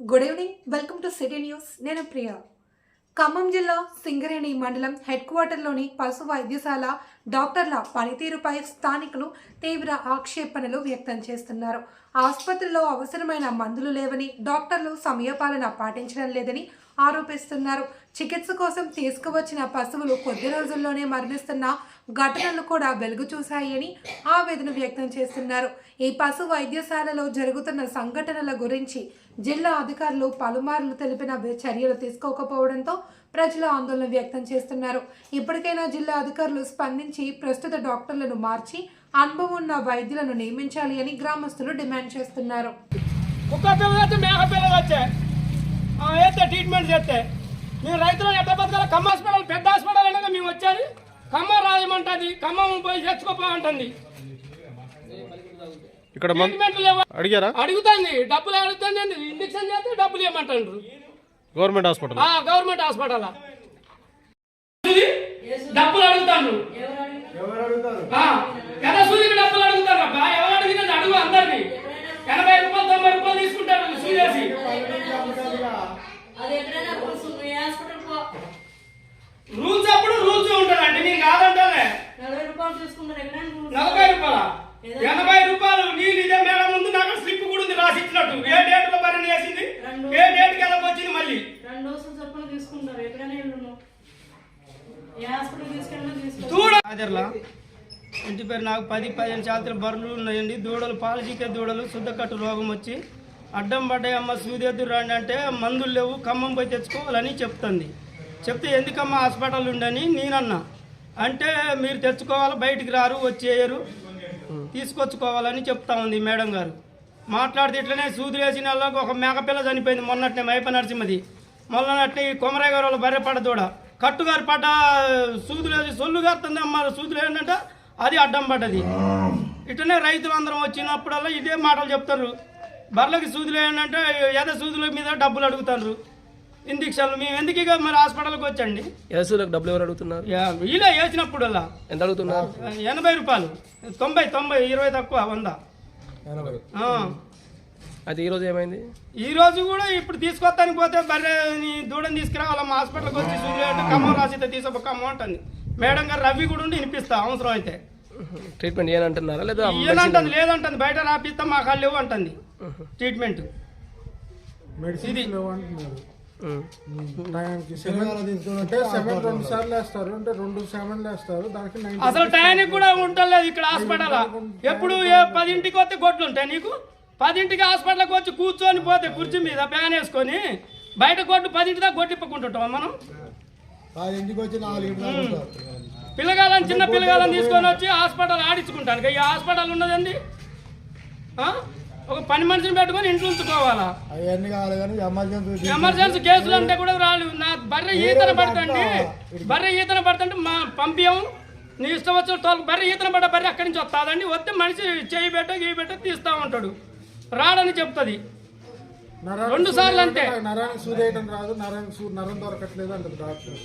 Good evening welcome to city news నేను ప్రియ. ఖమ్మం జిల్లా సింగరేణి మండలం హెడ్ క్వార్టర్లోని పశు వైద్యశాల డాక్టర్ల పనితీరుపై స్థానికులు తీవ్ర ఆక్షేపణలు వ్యక్తం చేస్తున్నారు. ఆసుపత్రిలో అవసరమైన మందులు లేవని డాక్టర్లు సమయపాలన పాటించడం లేదని ఆరోపిస్తున్నారు. చికిత్స కోసం తీసుకువచ్చిన పశువులు కొద్ది రోజుల్లోనే మరణిస్తున్న ఘటనలు కూడా వెలుగు చూశాయని ఆవేదన వ్యక్తం చేస్తున్నారు. ఈ పశు వైద్యశాలలో జరుగుతున్న సంఘటనల గురించి జిల్లా అధికారులు పలుమార్లు తెలిపిన చర్యలు తీసుకోకపోవడంతో ప్రజలు ఆందోళన వ్యక్తం చేస్తున్నారు. ఇప్పటికైనా జిల్లా అధికారులు స్పందించి ప్రస్తుత డాక్టర్లను మార్చి అనుభవం ఉన్న వైద్యులను నియమించాలి అని గ్రామస్తులు డిమాండ్ చేస్తున్నారు. ట్రీట్మెంట్ చేస్తే. మేము రైతులు ఎట్ట బతకాలి? ఖమ్మ హాస్పిటల్ పెద్ద హాస్పిటల్ అనేది మేము వచ్చేది. ఖమ్మం రాయమంటుంది. ఖమ్మం పోయి తెచ్చుకోపోమంటుంది. ఇక్కడ అడిగారా? అడుగుతుంది. డబ్బులు అడుగుతుంది ఇంజక్షన్ చేస్తే డబ్బులు ఇవ్వమంటారు గవర్నమెంట్ హాస్పిటల్ ఆ గవర్నమెంట్ హాస్పిటల్ డబ్బులు అడుగుతాను ఎన సూదికి డబ్బులు అడుగుతారు అబ్బా ఎవరు అడిగినది అడుగు అందరినీ ఎనభై రూపాయలు తొంభై రూపాయలు తీసుకుంటారు సూదేసి అది ఎక్కడైనా రూల్స్ ఉన్నాయి హాస్పిటల్ పో రూల్స్ అప్పుడు రూల్స్ ఉంటారండి నేను కాదంటానే నలభై రూపాయలు తీసుకుంటారు ఎక్కడైనా రూల్స్ నలభై రూపాయల ఎనభై రూపాయలు నేను ఇదే మేడం ముందు నాకు స్లిప్ కూడా ఉంది రాసి ఇచ్చినట్టు ఏ డేట్లో పని వేసింది ఏ డేట్కి ఎలా వచ్చింది మళ్ళీ రెండు డోసులు తీసుకుంటారు. ఏ హాస్పిటల్ తీసుకెళ్ళినా తీసుకుంటారు ఇంటి పేరు నాకు పది పదిహేను శాతం బర్రెలు ఉన్నాయండి. దూడలు పాలు దూడలు శుద్ధకట్టు రోగం వచ్చి అడ్డం పడ్డాయి. అమ్మ సూదేద్దు రండి అంటే మందులు లేవు ఖమ్మం పోయి తెచ్చుకోవాలని చెప్తుంది. చెప్తే ఎందుకమ్మా హాస్పిటల్ ఉండని నేనన్నా. అంటే మీరు తెచ్చుకోవాలి బయటికి రారు వచ్చేయరు తీసుకొచ్చుకోవాలని చెప్తా ఉంది మేడం గారు. మాట్లాడితే ఇట్లనే సూది వేసిన వాళ్ళకి ఒక మేకపిల్ల చనిపోయింది. మొన్నట్నే మైప నరసింహది. మొన్నట్నే ఈ కొమరయ్య గారు వాళ్ళ బర్రె పడ్డ దూడ కట్టుగారు పడ్డ సూదులు సొల్లు గారుతుంది అమ్మ సూదులు ఏంటంటే అది అడ్డం పడ్డది. ఇట్లనే రైతులు అందరం వచ్చినప్పుడల్లా ఇదే మాటలు చెప్తారు. బర్రెలకి సూదులు ఏంటంటే ఏదో సూదుల మీద డబ్బులు అడుగుతారు. ఇంజక్షన్లు మేము ఎందుకు ఇక మరి హాస్పిటల్కి వచ్చండి? ఎస్సీలకు డబ్బులు ఎవరు అడుగుతున్నారు? ఇలా వేసినప్పుడల్లా. ఎంత అడుగుతున్నారు? ఎనభై రూపాయలు. తొంభై తొంభై ఇరవై తక్కువ వంద. అయితే ఈరోజు ఏమైంది? ఈ రోజు కూడా ఇప్పుడు తీసుకొస్తానికి పోతే బర్రెని దూడని తీసుకురావాలి? మా హాస్పిటల్కి వచ్చి చూసి ఖమ్మం రాసితే తీసుకో ఖమ్మం అంటుంది. మేడం గారు రవి కూడా ఉండి వినిపిస్తా అవసరం అయితే. ట్రీట్మెంట్ ఏనంటున్నారా? లేదా ఏనంటుంది లేదంటుంది బయట రాపిస్తా మా కాళ్ళు లేవు అంటుంది. ట్రీట్మెంట్ అసలు టైంకి కూడా ఉండలేదు ఇక్కడ హాస్పిటల్. ఎప్పుడు ఏ పదింటికి వస్తే గొడ్లు ఉంటాయి నీకు? పదింటికి హాస్పిటల్కి వచ్చి కూర్చొని పోతే కుర్చీ మీద ఫ్యాన్ వేసుకొని బయట కొట్టు పదింటి దాకా కొట్టిప్పుకుంటుంటాం మనం? పిల్లగాలని చిన్న పిల్లగాలని తీసుకొని వచ్చి హాస్పిటల్ ఆడించుకుంటాను ఈ హాస్పిటల్ ఉన్నదండి? ఒక పని మనిషిని పెట్టుకొని ఇంట్లో ఉంచుకోవాలా? ఎమర్జెన్సీ కేసులు అంటే కూడా రాలేదు నా బర్రె ఈతన పడుతుంటే బర్రె ఈతన పడుతుంటే మా పంపించాము నీ ఇష్టం వచ్చిన తోలు బర్రె ఈతన పడ్డ బర్రె అక్కడి నుంచి వస్తుందండి. వస్తే మనిషి చేయి పెట్ట గీ పెట్ట తీస్తా ఉంటాడు. రాడని చెప్తుంది రెండు సార్లు అంతే. నరాన్ని సూదేయటం రాదు నరం సూ నరం దొరకట్లేదు అంటది డాక్టర్